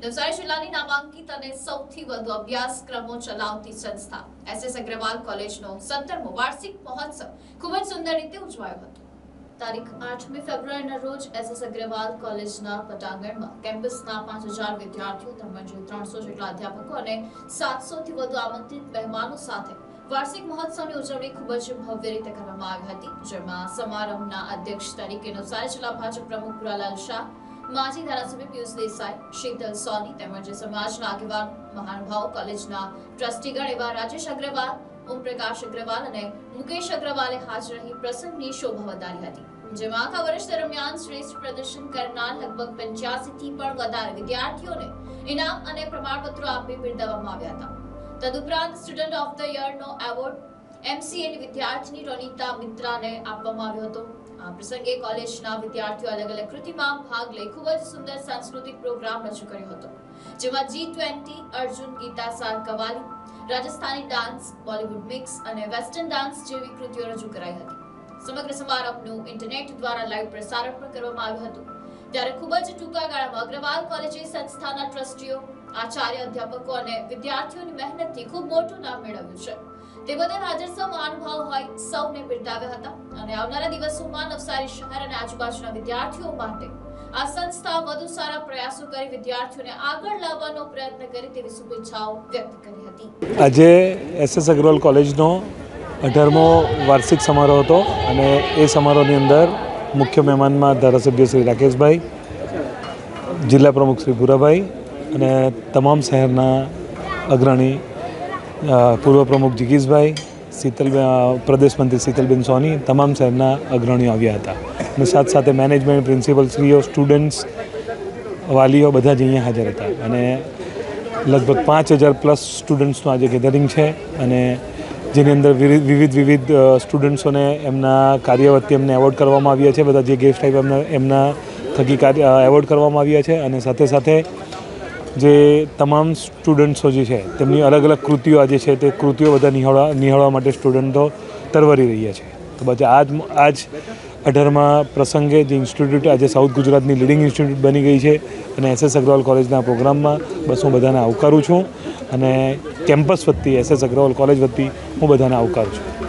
નવસારી જિલ્લાની નામાંકિત અને સૌથી વધુ અભ્યાસક્રમો ચલાવતી સંસ્થા એસએસ અગ્રવાલ કોલેજનો સત્તરમો વાર્ષિક મહોત્સવ ખૂબ જ સુંદર રીતે ઉજવાયો હતો. તારીખ આઠમી ફેબ્રુઆરીના રોજ એસએસ અગ્રવાલ કોલેજના પટાંગણમાં કેમ્પસના પાંચ હજાર વિદ્યાર્થીઓ તેમજ ત્રણસો જેટલા અધ્યાપકો અને સાતસોથી વધુ આમંત્રિત મહેમાનો સાથે વાર્ષિક મહોત્સવની ઉજવણી ખૂબ જ ભવ્ય રીતે કરવામાં આવી હતી, જેમાં સમારંભના અધ્યક્ષ તરીકે નવસારી જિલ્લા ભાજપ પ્રમુખ પુરાલાલ શાહ માજી ધારાસભ્ય પિયુષ દેસાઈ, શીતલ સોની તેમજ સમાજના આગેવાન મહાનુભાવ કોલેજના ટ્રસ્ટીગણ એવા રાજેશ અગ્રવાલ, ઓમપ્રકાશ અગ્રવાલ અને મુકેશ અગ્રવાલે હાજર રહી પ્રસંગની શોભા વધારી હતી. જેમાં આખા વર્ષ દરમિયાન શ્રેષ્ઠ પ્રદર્શન કરનાર લગભગ પંચ્યાસી થી પણ વધારે વિદ્યાર્થીઓને ઇનામ અને પ્રમાણપત્રો આપી બિરદાવવામાં આવ્યા હતા. તદુપરાંત સ્ટુડન્ટ ઓફ ધ યરનો એવોર્ડ એમસીએની વિદ્યાર્થીની રોનિતા મિત્રાને આપવામાં આવ્યો હતો. આ પ્રસંગે કોલેજના વિદ્યાર્થીઓ અલગ અલગ કૃતિમાં ભાગ લઈ ખૂબ જ સુંદર સાંસ્કૃતિક પ્રોગ્રામ રજૂ કર્યો હતો. જેમાં જી twenty Arjun, Gita, Saar, qawwali, Rajasthani dance, Bollywood mix અને વેસ્ટર્ન ડાન્સ જેવી કૃતિઓ રજૂ કરાઈ હતી. સમગ્ર સમારંભનું ઇન્ટરનેટ દ્વારા લાઈવ પ્રસારણ પણ કરવામાં આવ્યું હતું. ત્યારે ખૂબ જ ટૂંકા ગાળામાં અગ્રવાલ કોલેજે સંસ્થાના ટ્રસ્ટીઓ, આચાર્ય અધ્યાપકો અને વિદ્યાર્થીઓની મહેનતથી ખૂબ મોટું નામ મેળવ્યું છે. તે બધા રાજસ્વ મહાનુભાવ હોય, સૌને બિરદાવ્યા હતા. અને આવનારા દિવસોમાં નવસારી શહેર અને આજુબાજુના વિદ્યાર્થીઓ માટે આ સંસ્થા વધુ સારા પ્રયાસો કરી વિદ્યાર્થીઓને આગળ લાવવાનો પ્રયત્ન કરી તેવી શુભેચ્છાઓ વ્યક્ત કરી હતી. આજે એસએસ અગ્રવાલ કોલેજનો અઢારમો વાર્ષિક સમારોહ હતો અને એ સમારોહની અંદર મુખ્ય મહેમાનમાં ધારાસભ્ય શ્રી રાકેશભાઈ, જિલ્લા પ્રમુખ શ્રી ભૂરાભાઈ અને તમામ શહેરના અગ્રણી પૂર્વ પ્રમુખ જિગીશભાઈ શીતલ પ્રદેશ મંત્રી શીતલબેન સોની, તમામ શહેરના અગ્રણીઓ આવ્યા હતા. અને સાથ સાથે મેનેજમેન્ટ પ્રિન્સિપલ શ્રીઓ સ્ટુડન્ટ્સ વાલીઓ બધા જ અહીંયા હાજર હતા. અને લગભગ પાંચ હજાર પ્લસ સ્ટુડન્ટ્સનું આજે ગેધરિંગ છે. અને જેની અંદર વિવિધ વિવિધ વિવિધ સ્ટુડન્ટ્સોને એમના કાર્ય વતી એમને એવોર્ડ કરવામાં આવ્યા છે. બધા જે ગેસ્ટ ટાઈપ એમના એમના થકી કાર્ય એવોર્ડ કરવામાં આવ્યા છે. અને સાથે સાથે જે તમામ સ્ટુડન્ટ્સો જે છે, તેમની અલગ અલગ કૃતિઓ આજે છે તે કૃતિઓ બધા નિહાળવા નિહાળવા માટે સ્ટુડન્ટો તરવરી રહ્યા છે. તો પછી આજ આજ અઢારમાં પ્રસંગે જે ઇન્સ્ટિટ્યૂટ, આજે સાઉથ ગુજરાતની લીડિંગ ઇન્સ્ટિટ્યૂટ બની ગઈ છે અને એસએસ અગ્રવાલ કોલેજના પ્રોગ્રામમાં બસ હું બધાને આવકારું છું અને કેમ્પસ વતી, એસએસ અગ્રવાલ કોલેજ વતી હું બધાને આવકારું છું.